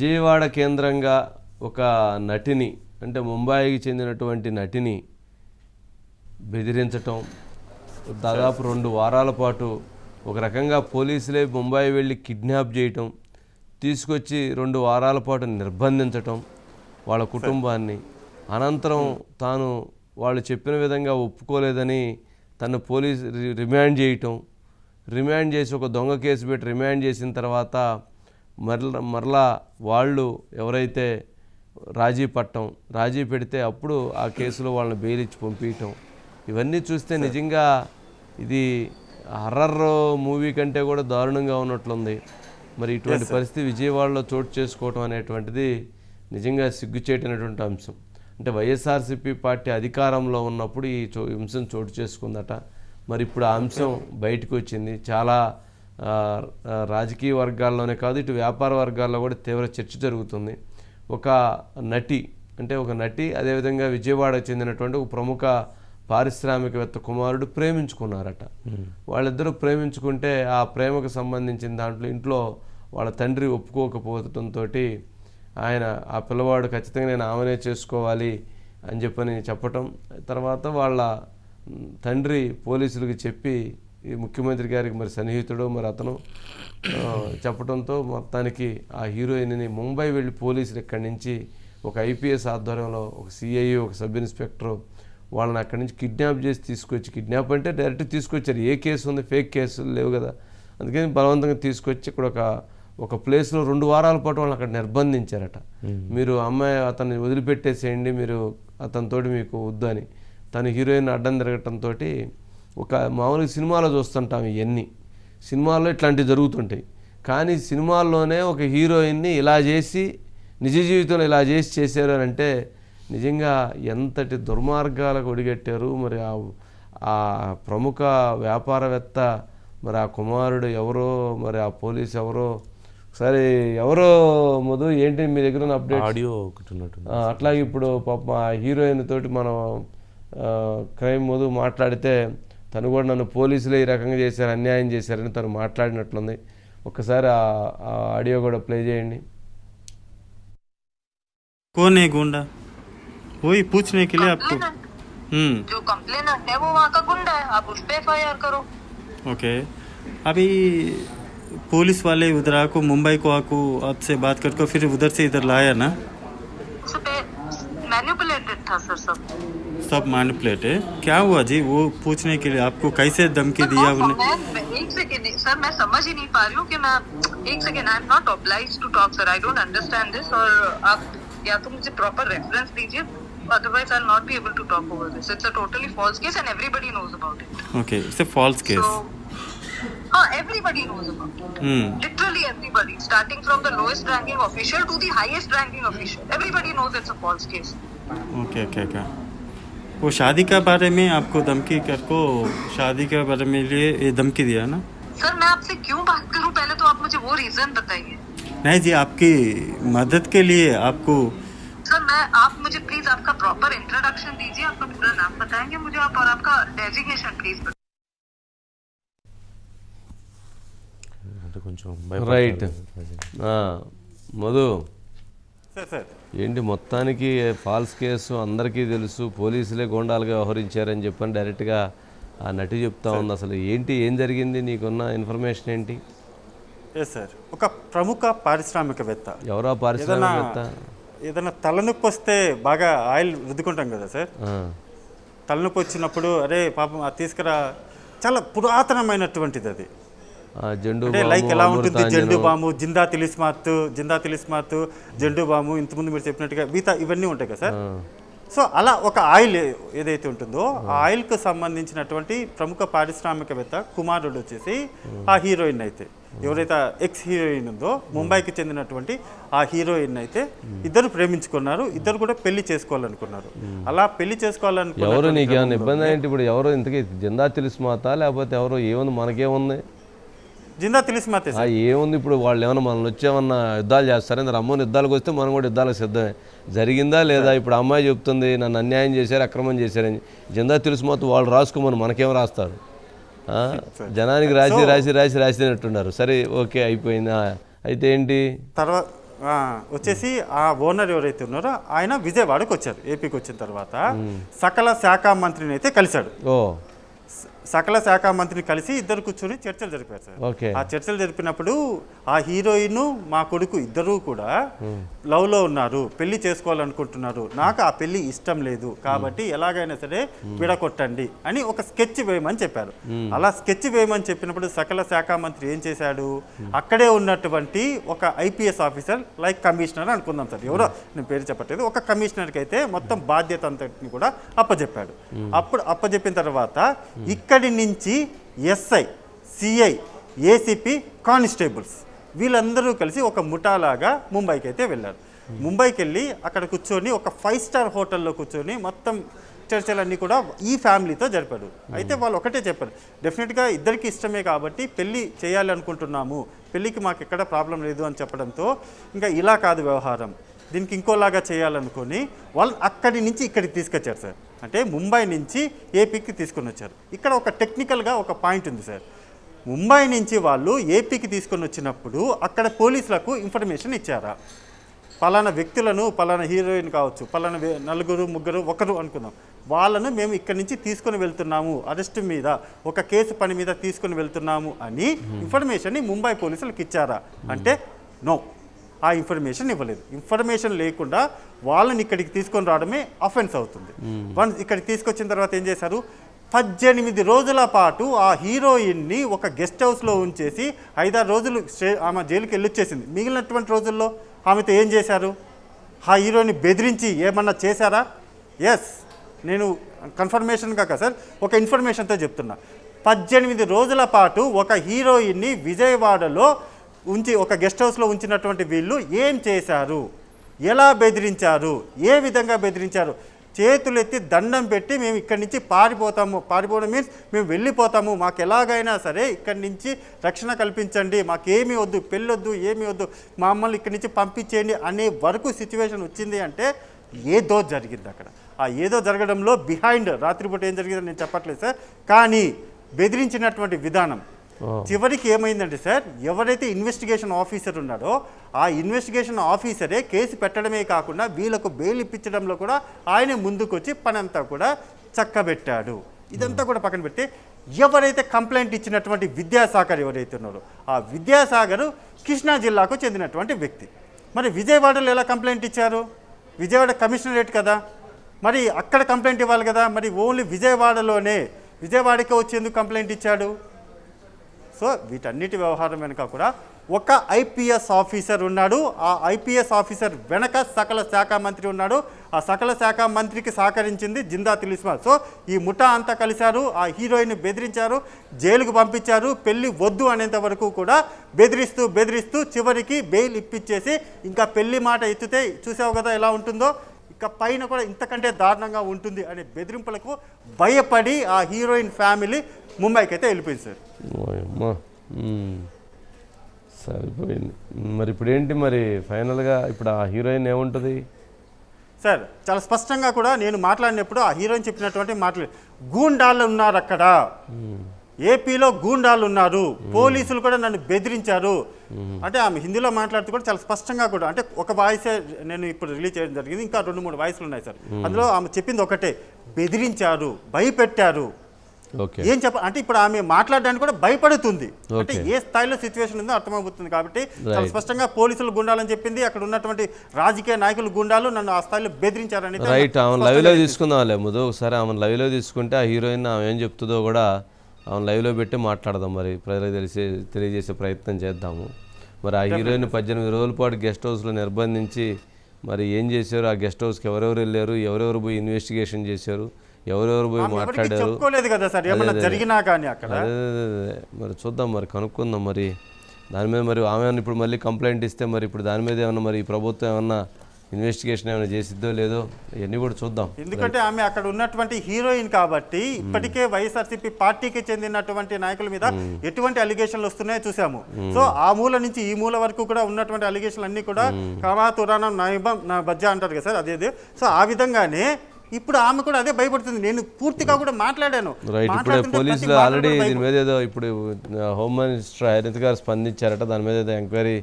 విజయవాడ కేంద్రంగా ఒక నటిని అంటే ముంబాయికి చెందినటువంటి నటిని బెదిరించటం దాదాపు రెండు వారాల పాటు ఒక రకంగా పోలీసులే ముంబాయి వెళ్ళి కిడ్నాప్ చేయటం తీసుకొచ్చి రెండు వారాల పాటు నిర్బంధించటం వాళ్ళ కుటుంబాన్ని. అనంతరం తాను వాళ్ళు చెప్పిన విధంగా ఒప్పుకోలేదని తను పోలీస్ రి- రిమాండ్ చేయటం. రిమాండ్ చేసి ఒక దొంగ కేసు పెట్టి రిమాండ్ చేసిన తర్వాత మరల మరలా వాళ్ళు ఎవరైతే రాజీ పట్టం రాజీ పెడితే అప్పుడు ఆ కేసులో వాళ్ళని బెయిల్ ఇచ్చి పంపించటం ఇవన్నీ చూస్తే నిజంగా ఇది హర్రర్ మూవీ కంటే కూడా దారుణంగా ఉన్నట్లుంది. మరి ఇటువంటి పరిస్థితి విజయవాడలో చోటు చేసుకోవటం అనేటువంటిది నిజంగా సిగ్గుచేటినటువంటి అంశం. అంటే వైఎస్ఆర్సీపీ పార్టీ అధికారంలో ఉన్నప్పుడు ఈ చో అంశం చోటు చేసుకుందట. మరి ఇప్పుడు ఆ అంశం బయటకు వచ్చింది. చాలా రాజకీయ వర్గాల్లోనే కాదు ఇటు వ్యాపార వర్గాల్లో కూడా తీవ్ర చర్చ జరుగుతుంది. ఒక నటి అంటే ఒక నటి అదేవిధంగా విజయవాడకు చెందినటువంటి ఒక ప్రముఖ పారిశ్రామికవేత్త కుమారుడు ప్రేమించుకున్నారట. వాళ్ళిద్దరూ ప్రేమించుకుంటే ఆ ప్రేమకు సంబంధించిన దాంట్లో ఇంట్లో వాళ్ళ తండ్రి ఒప్పుకోకపోవడంతో ఆయన ఆ పిల్లవాడు ఖచ్చితంగా నేను ఆమెనే చేసుకోవాలి అని చెప్పని చెప్పటం. తర్వాత వాళ్ళ తండ్రి పోలీసులకు చెప్పి ఈ ముఖ్యమంత్రి గారికి మరి సన్నిహితుడు మరి అతను చెప్పడంతో మొత్తానికి ఆ హీరోయిన్ని ముంబై వెళ్ళి పోలీసులు ఇక్కడి నుంచి ఒక ఐపీఎస్ ఆధ్వర్యంలో ఒక సిఐ ఒక సబ్ ఇన్స్పెక్టర్ వాళ్ళని అక్కడి నుంచి కిడ్నాప్ చేసి తీసుకొచ్చి కిడ్నాప్ అంటే డైరెక్ట్ తీసుకొచ్చారు. ఏ కేసు ఉంది? ఫేక్ కేసులు లేవు కదా. అందుకని బలవంతంగా తీసుకొచ్చి ఇక్కడ ఒక ఒక ప్లేస్లో రెండు వారాల పాటు వాళ్ళని అక్కడ నిర్బంధించారట. మీరు అమ్మాయి అతన్ని వదిలిపెట్టేసేయండి మీరు అతనితోటి మీకు వద్దు అని. తను హీరోయిన్ అడ్డం తిరగటంతో ఒక మామూలుగా సినిమాలో చూస్తుంటాం ఇవన్నీ సినిమాల్లో ఇట్లాంటివి జరుగుతుంటాయి. కానీ సినిమాల్లోనే ఒక హీరోయిన్ని ఇలా చేసి నిజ జీవితంలో ఇలా చేసి చేశారు అని అంటే నిజంగా ఎంతటి దుర్మార్గాలకు ఒడిగట్టారు. మరి ఆ ఆ ప్రముఖ వ్యాపారవేత్త మరి ఆ కుమారుడు ఎవరో మరి ఆ పోలీస్ ఎవరో సరే ఎవరో మధు ఏంటి మీ దగ్గర అప్డేట్ ఆడియో ఒకటి ఉన్నట్టు అట్లాగే ఇప్పుడు పాప ఆ హీరోయిన్ తోటి మనం క్రైమ్ మధు మాట్లాడితే తను కూడా నన్ను పోలీసులు ఈ రకంగా చేశారు అన్యాయం చేశారని తను మాట్లాడినట్లుంది ఒక్కసారి ఆ ఆ ఆడియో కూడా ప్లే చేయండి कौन है गुंडा वही पूछने के लिए आपको हम्म जो कंप्लेनेंट है वो वहाँ का गुंडा है आप उस पर एफ करो ओके अभी पुलिस वाले उधर आको मुंबई को आको आपसे बात करके फिर उधर से इधर लाया ना उस पे मैन्युपुलेटेड था सर सब सब मैनिपुलेट है क्या हुआ जी वो पूछने के लिए आपको कैसे धमकी दिया वो- उन्हें मैं- मैं- एक सेकेंड सर मैं समझ ही नहीं पा रही हूँ कि मैं एक second I am not obliged to talk sir I don't understand this और आप या तो मुझे प्रॉपर रेफरेंस दीजिए otherwise I'll not be able to talk over this. It's a totally false case and everybody knows about it. Okay it's a false case So, uh, everybody knows about it. Hmm Literally everybody, starting from the lowest ranking official to the highest ranking official. Everybody knows it's a false case. Okay okay okay वो शादी के बारे में आपको धमकी करको शादी के बारे में लिए ये धमकी दिया ना सर मैं आपसे क्यों बात करूं पहले तो आप मुझे वो रीजन बताइए नहीं जी आपकी मदद के लिए आपको सर मैं आप मुझे प्लीज आपका प्रॉपर इंट्रोडक्शन दीजिए आपका पूरा नाम बताएंगे मुझे आप और आपका डेजिग्नेशन प्लीज అంటే కొంచెం రైట్ భయపడతారు. మధు सर सर ఏంటి మొత్తానికి ఫాల్స్ కేసు అందరికీ తెలుసు పోలీసులే గోండాలుగా వ్యవహరించారని చెప్పని డైరెక్ట్గా ఆ నటి చెప్తా ఉంది అసలు. ఏంటి ఏం జరిగింది? నీకున్న ఇన్ఫర్మేషన్ ఏంటి? ఎస్ సార్ ఒక ప్రముఖ పారిశ్రామికవేత్త. ఎవరో పారిశ్రామికవేత్త? ఏదైనా తలనొప్పి వస్తే బాగా ఆయిల్ రుద్దుకుంటాం కదా సార్ తలనొప్పి వచ్చినప్పుడు అరే పాపం అది తీసుకురా. చాలా పురాతనమైనటువంటిది అది. జెండు అంటే లైక్ ఎలా ఉంటుంది. జెండు బాము జిందా తిలిస్మాత్ జిందా తిలిస్మాత్ జెండు బాము ఇంతకుముందు మీరు చెప్పినట్టుగా మిగతా ఇవన్నీ ఉంటాయి కదా సార్? సో అలా ఒక ఆయిల్ ఏదైతే ఉంటుందో ఆ ఆయిల్కి సంబంధించినటువంటి ప్రముఖ పారిశ్రామికవేత్త కుమారుడు వచ్చేసి ఆ హీరోయిన్ అయితే. ఎవరైతే ఎక్స్ హీరోయిన్ ఉందో ముంబైకి చెందినటువంటి ఆ హీరోయిన్ అయితే ఇద్దరు ప్రేమించుకున్నారు ఇద్దరు కూడా పెళ్ళి చేసుకోవాలనుకున్నారు. అలా పెళ్ళి చేసుకోవాలనుకున్నారు ఎవరు నీకేమైనా ఇబ్బంది ఏంటి ఇప్పుడు ఎవరు ఇంతకీ జిందా తెలుసు మాత లేకపోతే ఎవరు ఏముంది? మనకేముంది? జిందా తిలిస్మాతే ఆ ఏముంది ఇప్పుడు వాళ్ళు ఏమైనా మనల్ని వచ్చేమన్నా యుద్ధాలు చేస్తారని అమ్మని యుద్ధాలకు వస్తే మనం కూడా యుద్ధాలకు సిద్ధమే. జరిగిందా లేదా? ఇప్పుడు అమ్మాయి చెప్తుంది నన్ను అన్యాయం చేశారు అక్రమం చేశారని జిందా తెలుసు మొత్తం వాళ్ళు రాసుకోమని మనకేం రాస్తారు? జనానికి రాసి రాసి రాసి రాసినట్టున్నారు సరే ఓకే అయిపోయింది. అయితే ఏంటి? తర్వాత వచ్చేసి ఆ ఓనర్ ఎవరైతే ఉన్నారో ఆయన విజయవాడకు వచ్చారు. ఏపీకి వచ్చిన తర్వాత సకల శాఖ మంత్రిని అయితే కలిశాడు. ఓ. సకల శాఖ మంత్రిని కలిసి ఇద్దరు కూర్చొని చర్చలు జరిపారు సార్. ఆ చర్చలు జరిపినప్పుడు ఆ హీరోయిన్ మా కొడుకు ఇద్దరూ కూడా లవ్లో ఉన్నారు పెళ్ళి చేసుకోవాలనుకుంటున్నారు. నాకు ఆ పెళ్ళి ఇష్టం లేదు కాబట్టి ఎలాగైనా సరే విడగొట్టండి అని ఒక స్కెచ్ వేయమని చెప్పారు. అలా స్కెచ్ వేయమని చెప్పినప్పుడు సకల శాఖ మంత్రి ఏం చేశాడు? అక్కడే ఉన్నటువంటి ఒక ఐపీఎస్ ఆఫీసర్ లైక్ కమిషనర్ అనుకుందాం సార్. ఎవరో నేను పేరు చెప్పట్లేదు. ఒక కమిషనర్కి అయితే మొత్తం బాధ్యత అంతటిని కూడా అప్పచెప్పాడు అప్పుడు అప్పచెప్పిన తర్వాత ఇక్కడి నుంచి ఎస్ఐ సిఐ ఏసీపీ కానిస్టేబుల్స్ వీళ్ళందరూ కలిసి ఒక ముఠాలాగా ముంబైకి అయితే వెళ్ళారు. ముంబైకి వెళ్ళి అక్కడ కూర్చొని ఒక ఫైవ్ స్టార్ హోటల్లో కూర్చొని మొత్తం చర్చలన్నీ కూడా ఈ ఫ్యామిలీతో జరిపాడు అయితే వాళ్ళు ఒకటే చెప్పారు డెఫినెట్గా ఇద్దరికి ఇష్టమే కాబట్టి పెళ్ళి చేయాలి అనుకుంటున్నాము. పెళ్ళికి మాకు ఎక్కడ ప్రాబ్లం లేదు అని చెప్పడంతో ఇంకా ఇలా కాదు వ్యవహారం. దీనికి ఇంకోలాగా చేయాలనుకొని వాళ్ళు అక్కడి నుంచి ఇక్కడికి తీసుకొచ్చారు సార్. అంటే ముంబై నుంచి ఏపీకి తీసుకొని వచ్చారు. ఇక్కడ ఒక టెక్నికల్గా ఒక పాయింట్ ఉంది సార్. ముంబై నుంచి వాళ్ళు ఏపీకి తీసుకొని వచ్చినప్పుడు అక్కడ పోలీసులకు ఇన్ఫర్మేషన్ ఇచ్చారా? పలానా వ్యక్తులను పలానా హీరోయిన్ కావచ్చు పలానా నలుగురు ముగ్గురు ఒకరు అనుకుందాం. వాళ్ళను మేము ఇక్కడి నుంచి తీసుకొని వెళ్తున్నాము అరెస్ట్ మీద ఒక కేసు పని మీద తీసుకొని వెళ్తున్నాము అని ఇన్ఫర్మేషన్ని ముంబై పోలీసులకు ఇచ్చారా? అంటే నో. ఆ ఇన్ఫర్మేషన్ ఇవ్వలేదు. ఇన్ఫర్మేషన్ లేకుండా వాళ్ళని ఇక్కడికి తీసుకొని రావడమే అఫెన్స్ అవుతుంది. వన్స్ ఇక్కడికి తీసుకొచ్చిన తర్వాత ఏం చేశారు? పద్దెనిమిది రోజుల పాటు ఆ హీరోయిన్ని ఒక గెస్ట్ హౌస్లో ఉంచేసి ఐదారు రోజులు ఆమె జైలుకి వెళ్ళొచ్చేసింది. మిగిలినటువంటి రోజుల్లో ఆమెతో ఏం చేశారు? ఆ హీరోని బెదిరించి ఏమన్నా చేశారా? ఎస్ నేను కన్ఫర్మేషన్ కాక సార్ ఒక ఇన్ఫర్మేషన్తో చెప్తున్నా. పద్దెనిమిది రోజుల పాటు ఒక హీరోయిన్ని విజయవాడలో ఉంచి ఒక గెస్ట్ హౌస్లో ఉంచినటువంటి వీళ్ళు ఏం చేశారు? ఎలా బెదిరించారు? ఏ విధంగా బెదిరించారు? చేతులెత్తి దండం పెట్టి మేము ఇక్కడి నుంచి పారిపోతాము. పారిపోవడం మీన్స్ మేము వెళ్ళిపోతాము. మాకు ఎలాగైనా సరే ఇక్కడి నుంచి రక్షణ కల్పించండి. మాకేమీ వద్దు పెళ్ళొద్దు ఏమీ వద్దు. మమ్మల్ని ఇక్కడి నుంచి పంపించేయండి అనే వరకు సిచ్యువేషన్ వచ్చింది అంటే ఏదో జరిగింది అక్కడ. ఆ ఏదో జరగడంలో బిహైండ్ రాత్రిపూట ఏం జరిగిందో నేను చెప్పట్లేదు సార్ కానీ బెదిరించినటువంటి విధానం చివరికి ఏమైందంటే సార్ ఎవరైతే ఇన్వెస్టిగేషన్ ఆఫీసర్ ఉన్నాడో ఆ ఇన్వెస్టిగేషన్ ఆఫీసరే కేసు పెట్టడమే కాకుండా వీళ్ళకు బెయిల్ ఇప్పించడంలో కూడా ఆయన ముందుకొచ్చి పని అంతా కూడా చక్కబెట్టాడు. ఇదంతా కూడా పక్కన పెడితే ఎవరైతే కంప్లైంట్ ఇచ్చినటువంటి విద్యాసాగర్ ఎవరైతే ఉన్నారో ఆ విద్యాసాగర్ కృష్ణా జిల్లాకు చెందినటువంటి వ్యక్తి. మరి విజయవాడలో ఎలా కంప్లైంట్ ఇచ్చారు? విజయవాడ కమిషనరేట్ కదా? మరి అక్కడ కంప్లైంట్ ఇవ్వాలి కదా? మరి ఓన్లీ విజయవాడలోనే విజయవాడకే వచ్చేందుకు కంప్లైంట్ ఇచ్చాడు? సో వీటన్నిటి వ్యవహారం వెనుక కూడా ఒక ఐపీఎస్ ఆఫీసర్ ఉన్నాడు. ఆ ఐపీఎస్ ఆఫీసర్ వెనక సకల శాఖ మంత్రి ఉన్నాడు. ఆ సకల శాఖ మంత్రికి సహకరించింది జిందా తిలిస్మా సో ఈ ముఠా అంతా కలిశారు. ఆ హీరోయిన్ బెదిరించారు. జైలుకు పంపించారు. పెళ్ళి వద్దు అనేంత వరకు కూడా బెదిరిస్తూ బెదిరిస్తూ చివరికి బెయిల్ ఇప్పించేసి ఇంకా పెళ్ళి మాట ఎత్తితే చూసావు కదా ఎలా ఉంటుందో? ఇక పైన కూడా ఇంతకంటే దారుణంగా ఉంటుంది అనే బెదిరింపులకు భయపడి ఆ హీరోయిన్ ఫ్యామిలీ ముంబైకి అయితే వెళ్ళిపోయింది సార్. అమ్మా సరిపోయింది. మరి ఇప్పుడు ఏంటి మరి? ఫైనల్గా ఇప్పుడు ఆ హీరోయిన్ ఏముంటుంది? సార్ చాలా స్పష్టంగా కూడా నేను మాట్లాడినప్పుడు ఆ హీరోయిన్ చెప్పినటువంటి మాటలు గూండాలు ఉన్నారు అక్కడ. ఏపీలో గూండాలు ఉన్నారు. పోలీసులు కూడా నన్ను బెదిరించారు. అంటే ఆమె హిందీలో మాట్లాడుతూ కూడా చాలా స్పష్టంగా కూడా అంటే ఒక వాయిసే నేను ఇప్పుడు రిలీజ్ చేయడం జరిగింది ఇంకా రెండు మూడు వాయిస్లు ఉన్నాయి సార్. అందులో ఆమె చెప్పింది ఒకటే బెదిరించారు భయపెట్టారు. ఏం చెప్ప అంటే ఇప్పుడు ఆమె మాట్లాడడానికి కూడా భయపడుతుంది. అంటే. ఏ స్థాయిలో సిచ్యువేషన్ ఉందో అర్థమవుతుంది కాబట్టి చాలా. స్పష్టంగా పోలీసులు గుండాలని చెప్పింది. అక్కడ ఉన్నటువంటి రాజకీయ నాయకులు గుండాలు నన్ను ఆ స్థాయిలో బెదిరించారని రైట్ ఆమె లైవ్లో. తీసుకుందాంలే ముందు. ఒకసారి ఆమె లైవ్లో తీసుకుంటే ఆ హీరోయిన్ ఆమె ఏం చెప్తుందో కూడా ఆమె లైవ్లో పెట్టి మాట్లాడదాం మరి. ప్రజలకు తెలిసే తెలియజేసే ప్రయత్నం చేద్దాము. మరి ఆ హీరోయిన్ పద్దెనిమిది రోజుల పాటు గెస్ట్ హౌస్లో నిర్బంధించి మరి ఏం చేశారు? ఆ గెస్ట్ హౌస్కి ఎవరెవరు వెళ్ళారు? ఎవరెవరు పోయి ఇన్వెస్టిగేషన్ చేశారు? ఎవరెవరు పోయి మాట్లాడారు? చెప్పుకోలేదు కదా సార్ ఏమన్నా జరిగినా కానీ అక్కడ. మరి చూద్దాం మరి కనుక్కుందాం మరి. దాని మీద మరి ఆమె ఇప్పుడు మళ్ళీ కంప్లైంట్ ఇస్తే మరి ఇప్పుడు దాని మీద ఏమన్నా మరి ప్రభుత్వం ఏమన్నా ఇన్వెస్టిగేషన్ ఏమైనా చేసిద్దో లేదో ఇవన్నీ కూడా చూద్దాం. ఎందుకంటే ఆమె అక్కడ ఉన్నటువంటి హీరోయిన్ కాబట్టి ఇప్పటికే వైఎస్ఆర్సీపీ పార్టీకి చెందినటువంటి నాయకుల మీద ఎటువంటి అలిగేషన్లు వస్తున్నాయో చూసాము. సో ఆ మూల నుంచి ఈ మూల వరకు కూడా ఉన్నటువంటి అలిగేషన్లు అన్ని కూడా కామా తురానం నైబం నా బజ్జా అంటారు కదా సార్ అదే అదే సో ఆ విధంగానే ఇప్పుడు ఆమె కూడా అదే భయపడుతుంది. నేను పూర్తిగా కూడా మాట్లాడాను. రైట్ ఇప్పుడే పోలీసులు ఆల్రెడీ దీని మీద ఏదో ఇప్పుడు హోమ్ మినిస్టర్ హరిత్ గారు స్పందించారట. దాని మీద ఏదో ఎంక్వైరీ